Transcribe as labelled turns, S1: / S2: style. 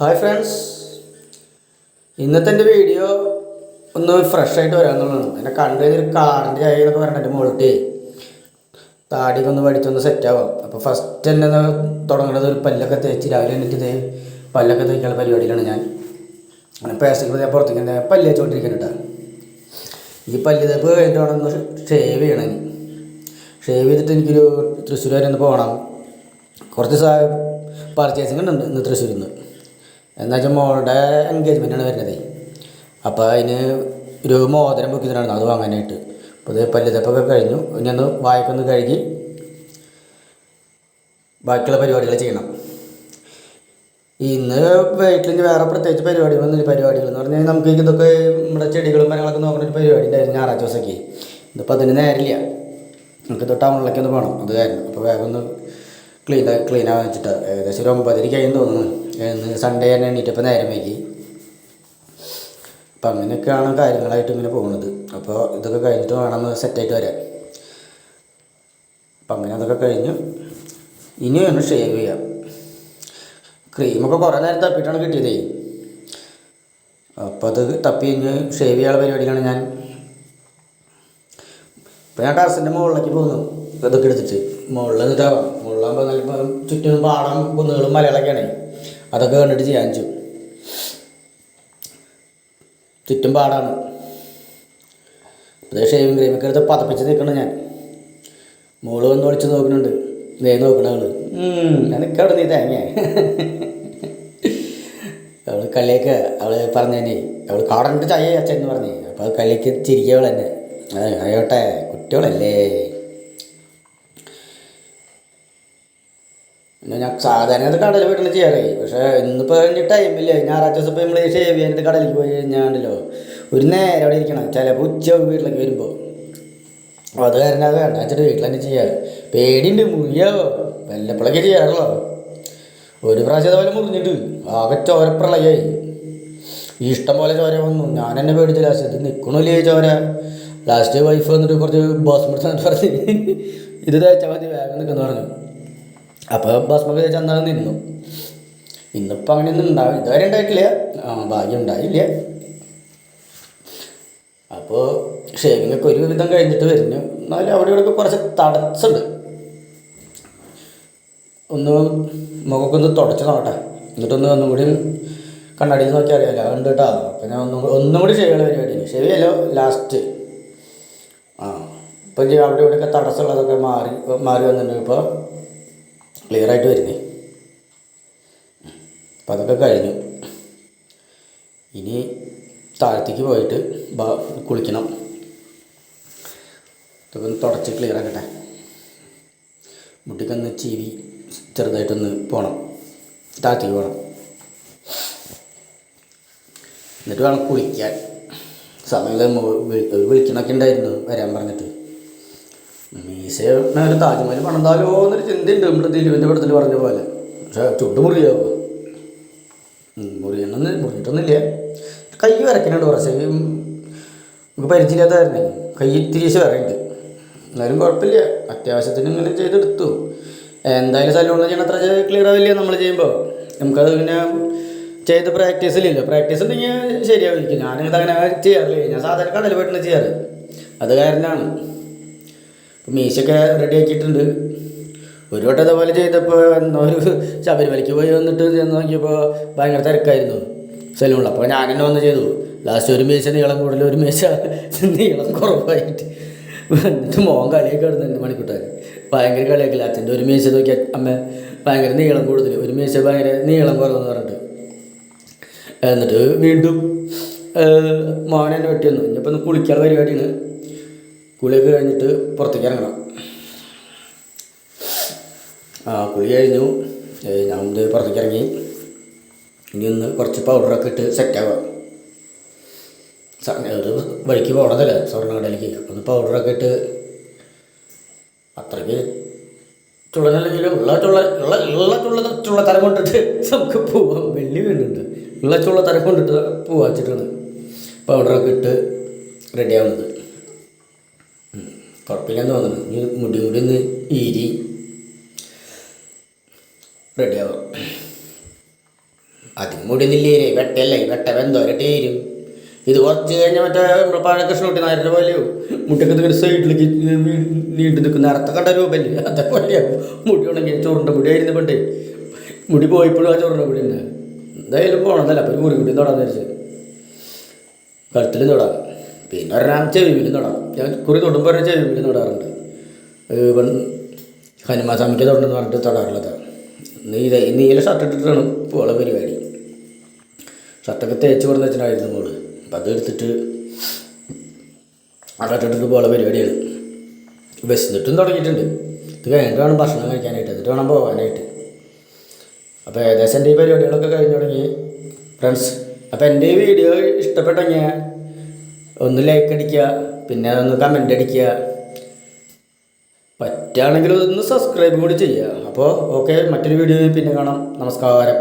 S1: Hi friends ഇന്നത്തെ എന്റെ video ഒന്ന് ഫ്രഷ് ആയിട്ട് വരാമെന്നുള്ളതാണ് എന്നെ കണ്ടു കഴിഞ്ഞൊരു കാറിന്റെ ആയി എന്നൊക്കെ പറഞ്ഞിട്ട് എന്റെ മുകളിട്ട് താടിയൊക്കെ ഒന്ന് വടിച്ചൊന്ന് സെറ്റ് ആവാം. അപ്പോൾ ഫസ്റ്റ് തന്നെ തുടങ്ങുന്നത് ഒരു പല്ലൊക്കെ തേച്ച് രാവിലെ എന്നിട്ട് ഇതേ പല്ലൊക്കെ തേക്കാനുള്ള പരിപാടിയിലാണ് ഞാൻ. അങ്ങനെ പേസ്റ്റിൽ പുറത്തേക്ക് തന്നെ പല്ല് വെച്ചുകൊണ്ടിരിക്കുന്നുണ്ട് ഈ പല്ല് തേപ്പ് കഴിഞ്ഞിട്ട് വേണം ഒന്ന് ഷേവ് ചെയ്യണം ഷേവ് ചെയ്തിട്ട് എനിക്കൊരു തൃശ്ശൂർ വരെ ഒന്ന് പോകണം. കുറച്ച് സാ പർച്ചേസിങ് ഉണ്ട് ഇന്ന് തൃശ്ശൂരിൽ നിന്ന് എന്താ വെച്ചാൽ മോളുടെ എൻഗേജ്മെന്റാണ് വരുന്നത്. അപ്പോൾ അതിന് ഒരു മോതിരം ബുക്ക് ചെയ്തിട്ടുണ്ടായിരുന്നു. അത് വാങ്ങാനായിട്ട്. അപ്പോൾ ഇത് പല്ലുതപ്പൊക്കെ കഴിഞ്ഞു. ഇനി ഒന്ന് വായ്പൊന്ന് കഴുകി ബാക്കിയുള്ള പരിപാടികൾ ചെയ്യണം. ഇന്ന് വീട്ടിൽ വേറെ പ്രത്യേകിച്ച് പരിപാടികളൊന്നും പരിപാടികൾ എന്ന് പറഞ്ഞാൽ നമുക്ക് ഇതൊക്കെ നമ്മുടെ ചെടികളും മരങ്ങളൊക്കെ നോക്കുന്ന ഒരു പരിപാടി ഉണ്ടായിരുന്നു ഞായറാഴ്ച ദിവസമൊക്കെ. ഇതിപ്പോൾ അതിന് നേരില്ല. നമുക്ക് ഇത് ടൗണിലേക്ക് ഒന്ന് പോകണം അത് കാരണം. അപ്പോൾ വേഗം ഒന്ന് ക്ലീൻ ക്ലീൻ ആവാൻ വെച്ചിട്ട്. ഏകദേശം ഒരു ഒമ്പതരയ്ക്ക് തോന്നുന്നു. ഇന്ന് സൺഡേ തന്നെ എണീറ്റപ്പോൾ നേരം വൈകി. അപ്പം അങ്ങനെയൊക്കെയാണ് കാര്യങ്ങളായിട്ട് ഇങ്ങനെ പോകുന്നത് അപ്പോൾ ഇതൊക്കെ കഴിഞ്ഞിട്ട് വേണം സെറ്റായിട്ട് വരാൻ. അപ്പം അങ്ങനെ അതൊക്കെ കഴിഞ്ഞ്. ഇനി ഒന്ന് ഷേവ് ചെയ്യാം. ക്രീമൊക്കെ കുറേ നേരം തപ്പിയിട്ടാണ് കിട്ടിയതേ. അപ്പോൾ അത് തപ്പി കഴിഞ്ഞ് ഷേവ് ചെയ്യാനുള്ള പരിപാടിയിലാണ് ഞാൻ. ഇപ്പം ഞാൻ ടെറസിന്റെ മുകളിലേക്ക് പോകുന്നു. ഇതൊക്കെ എടുത്തിട്ട്. മുകളിൽ നിന്നിട്ടാവാം മുകളിലാകുമ്പോൾ നല്ല ചുറ്റും പാടം കുന്നുകളും മലകളൊക്കെയാണ്. അതൊക്കെ കണ്ടിട്ട് ചെയ്യാൻ വെച്ചു ചുറ്റും പാടാണ്. അതേ ഷേവിങ് ക്രീമൊക്കെ എടുത്ത് പതപ്പിച്ച് നിൽക്കണം ഞാൻ. മോൾ വന്ന് വിളിച്ച് നോക്കുന്നുണ്ട്. ദേ നോക്കണ അവൾ. എനിക്ക് അവിടെ നീ തേങ്ങ. അവൾ കളിയൊക്കെ അവൾ പറഞ്ഞേ അവൾ കാടന്റെ ചായ അച്ഛൻ എന്ന് പറഞ്ഞേ. അപ്പോൾ അത് കളിക്ക് ചിരിക്കവൾ തന്നെ അതെ ആയോട്ടെ കുട്ടികളല്ലേ പിന്നെ ഞാൻ സാധാരണ അത് കടൽ വീട്ടിൽ ചെയ്യാറേ. പക്ഷേ ഇന്നിപ്പോൾ കഴിഞ്ഞ ടൈമില്ലേ ഞായറാഴ്ച ദിവസം ഇപ്പോൾ നമ്മൾ ഷേവ് ചെയ്യാനായിട്ട് കടലിൽ പോയി കഴിഞ്ഞാണ്ടല്ലോ. ഒരു നേരം അവിടെ ഇരിക്കണം. ചിലപ്പോൾ ഉച്ച വീട്ടിലേക്ക് വരുമ്പോൾ അത് കാരണം അത് വേണ്ട. വെച്ചിട്ട് വീട്ടിൽ തന്നെ ചെയ്യാറ് പേടിയുണ്ട്. മുറിയാവോ വല്ലപ്പോഴൊക്കെ ചെയ്യാറുള്ളോ? ഒരു പ്രാവശ്യം അതുപോലെ മുറിഞ്ഞിട്ട് ആകെ ചോര പ്രളയായി. ഇഷ്ടം പോലെ ചോര വന്നു. ഞാൻ എന്നെ പേടിച്ചു ലാസ്റ്റ് ഇത് നിൽക്കണില്ലേ ചോര? ലാസ്റ്റ് വൈഫ് വന്നിട്ട് കുറച്ച് ബോസ്മെറ്റ് എന്നിട്ട് പറഞ്ഞ്. ഇത് തേച്ചാൽ മതി. വേഗം നിൽക്കുന്നു പറഞ്ഞു. അപ്പോൾ ബസ്മൊക്കെ തേച്ച് നിന്നു. ഇന്നിപ്പോൾ അങ്ങനെയൊന്നും ഉണ്ടാവും ഇതുവരെ ഉണ്ടായിട്ടില്ല. ഭാഗ്യം ഉണ്ടായില്ല. അപ്പോൾ ഷേവിംഗ് ഒക്കെ ഒരു വിധം കഴിഞ്ഞിട്ട് വരുന്നു. എന്നാലും അവിടെ ഇവിടെയൊക്കെ കുറച്ച് തടസ്സുണ്ട് ഒന്ന് മുഖമൊക്കെ ഒന്ന് തുടച്ച് നോക്കട്ടെ. എന്നിട്ടൊന്ന് ഒന്നും കൂടി കണ്ണാടിയിൽ നോക്കി അറിയാമല്ലോ ഉണ്ട് കേട്ടോ. അപ്പം ഞാൻ ഒന്നും ഒന്നും കൂടി ഷേവിയുള്ള പരിപാടി. ഷേവിയല്ലോ ലാസ്റ്റ് ആ. ഇപ്പം അവിടെ ഇവിടെയൊക്കെ തടസ്സമുള്ളതൊക്കെ മാറി മാറി വന്നിട്ടുണ്ട്. ഇപ്പോൾ ക്ലിയർ ആയിട്ട് വരുന്നേ. അപ്പം അതൊക്കെ കഴിഞ്ഞു. ഇനി താഴത്തേക്ക് പോയിട്ട് കുളിക്കണം. ഇതൊക്കെ ഒന്ന് തുടച്ച് ക്ലിയർ ആക്കട്ടെ. മുട്ടിക്കൊന്ന് ചീവി ചെറുതായിട്ടൊന്ന് പോകണം താഴത്തേക്ക് പോകണം എന്നിട്ട് വേണം കുളിക്കാൻ. സമയം വിളിക്കണൊക്കെ ഉണ്ടായിരുന്നു വരാൻ പറഞ്ഞിട്ട്. മീശ ഒരു താജ്മഹൽ പണിതാലോ എന്നൊരു ചിന്തയുണ്ട്. നമ്മുടെ ദിലുവിന്റെ പടത്തിൽ പറഞ്ഞ പോലെ. പക്ഷെ ചുട്ട് മുറിയാവുക മുറിയണമെന്ന് മുറിഞ്ഞിട്ടൊന്നുമില്ല. കൈ വരക്കുന്നുണ്ട് കുറച്ച്. നമുക്ക് പരിചയമില്ലാത്തതായിരുന്നേ. കൈ ഇത്തിരി വരയുണ്ട് എന്നാലും കുഴപ്പമില്ല. അത്യാവശ്യത്തിന് ഇങ്ങനെ ചെയ്തെടുത്തു. എന്തായാലും സലൂണിൽ ചെയ്യണം അത്ര ക്ലിയർ ആവില്ല നമ്മൾ ചെയ്യുമ്പോൾ നമുക്കത് പിന്നെ ചെയ്ത് പ്രാക്ടീസ് ഇല്ലല്ലോ. പ്രാക്ടീസ് ഉണ്ടെങ്കിൽ ശരിയാവില്ല. ഞാനിത് അങ്ങനെ ചെയ്യാറില്ല. ഞാൻ സാധാരണ കടൽ പെട്ടെന്ന് ചെയ്യാറ്. അത് കാരണമാണ്. മീശയൊക്കെ റെഡി ആക്കിയിട്ടുണ്ട്. ഒരു വട്ടം ഇതേപോലെ ചെയ്തപ്പോൾ ഒരു ശബരിമലയ്ക്ക് പോയി വന്നിട്ട് ചെന്ന് നോക്കിയപ്പോൾ ഭയങ്കര തിരക്കായിരുന്നു സലൂണിൽ. അപ്പോൾ ഞാൻ തന്നെ വന്ന് ചെയ്തു. ലാസ്റ്റ് ഒരു മീശ നീളം കൂടുതൽ ഒരു മീശ നീളം കുറവായിട്ട്. എന്നിട്ട് മോൻ കളിയൊക്കെ ഇടുന്നുണ്ട് മണിക്കൂട്ടാൻ ഭയങ്കര കളിയാക്കില്ല. അച്ഛന്റെ ഒരു മീശ നോക്കി അമ്മ ഭയങ്കര നീളം കൂടുതൽ ഒരു മീശ ഭയങ്കര നീളം കുറവെന്ന് പറഞ്ഞിട്ട്. എന്നിട്ട് വീണ്ടും മോനെ വെട്ടി വന്നു. ഇനിയിപ്പോൾ കുളിക്കാനുള്ള പരിപാടിയാണ്. കുളിയൊക്കെ കഴിഞ്ഞിട്ട് പുറത്തേക്ക് ഇറങ്ങണം. ആ കുളി കഴിഞ്ഞു. ഞാൻ ഇത് പുറത്തേക്ക് ഇറങ്ങി. ഇനി ഒന്ന് കുറച്ച് പൗഡറൊക്കെ ഇട്ട് സെറ്റാവാം ഒരു വഴിക്ക് പോകണതല്ലേ സ്വർണക്കടയിലേക്ക്. ഒന്ന് പൗഡറൊക്കെ ഇട്ട് അത്രയ്ക്ക് ചുള്ളനല്ലെങ്കിലും ഉള്ള ചുള്ള ഉള്ള ഉള്ള ചുള്ള ചുള്ളത്തരം കൊണ്ടിട്ട് നമുക്ക് പോവാം. വെള്ളി വീണ്ടുണ്ട് ഉള്ള ചുള്ള തരം കൊണ്ടിട്ട് പോവാ വെച്ചിട്ടാണ് പൗഡറൊക്കെ ഇട്ട് റെഡിയാവുന്നത് കുഴപ്പമില്ലെന്ന് തോന്നുന്നു. ഇനി മുടി കൂടി ഒന്ന് ഈരി റെഡിയാവും അതിന് മുടി നില്ലേനെ വെട്ടല്ലേ വെട്ട വെന്തോരട്ടെ വരും ഇത് കുറച്ച് കഴിഞ്ഞാൽ മറ്റേ നമ്മുടെ പഴകൃഷ്ണ കുട്ടി നായരുടെ പോലെയോ? മുട്ടക്കത്ത് ഇങ്ങനെ സൈഡിലേക്ക് നീണ്ടു നിൽക്കുന്ന അർത്ഥം കണ്ട രൂപല്ലേ? അതേപോലെയാവും മുടി ഉണങ്ങി ചോറിന്റെ മുടി ആയിരുന്നു പണ്ടേ. മുടി പോയപ്പോഴും ആ ചോറിന്റെ മുടി തന്നെ എന്തായാലും പോകണമെന്നല്ല അപ്പോൾ ഒരു മുറി കൂടി തൊടാന്ന് വിചാരിച്ചു. കഴുത്തിലും തൊടാം. പിന്നെ ഒരാൾ ചെവിയിലും തൊടാം ഞാൻ കുറി തൊടുമ്പോൾ ഒരു ചെവിയിലും തൊടാറുണ്ട് ഇവൻ ഹനുമാൻ സ്വാമിക്ക് തൊടണമെന്ന് പറഞ്ഞിട്ട് തൊടാറുള്ളത്. നീല നീല ഷർട്ട് ഇട്ടിട്ടാണ് പോളെ പരിപാടി. ഷർട്ടൊക്കെ തേച്ച് കൊടുന്ന് വെച്ചിട്ടായിരുന്നു മോൾ. അപ്പം അത് എടുത്തിട്ട് ആ ഷർട്ട് ഇട്ടിട്ട് പോളെ പരിപാടിയാണ്. വിശന്നിട്ടും തുടങ്ങിയിട്ടുണ്ട്. ഇത് കഴിഞ്ഞിട്ട് വേണം ഭക്ഷണം കഴിക്കാനായിട്ട്. എന്നിട്ട് വേണം പോകാനായിട്ട് അപ്പോൾ ഏകദേശം എന്റെ ഈ പരിപാടികളൊക്കെ കഴിഞ്ഞു തുടങ്ങി. ഫ്രണ്ട്സ് അപ്പോൾ എന്റെ ഈ വീഡിയോ ഇഷ്ടപ്പെട്ടെങ്കിൽ ഒന്ന് ലൈക്ക് അടിക്കുക പിന്നെ ഒന്ന് കമന്റ് അടിക്കുക. പറ്റുകയാണെങ്കിൽ ഒന്ന് സബ്സ്ക്രൈബ് കൂടി ചെയ്യുക. അപ്പോൾ ഓക്കെ മറ്റൊരു വീഡിയോയിൽ പിന്നെ കാണാം. നമസ്കാരം.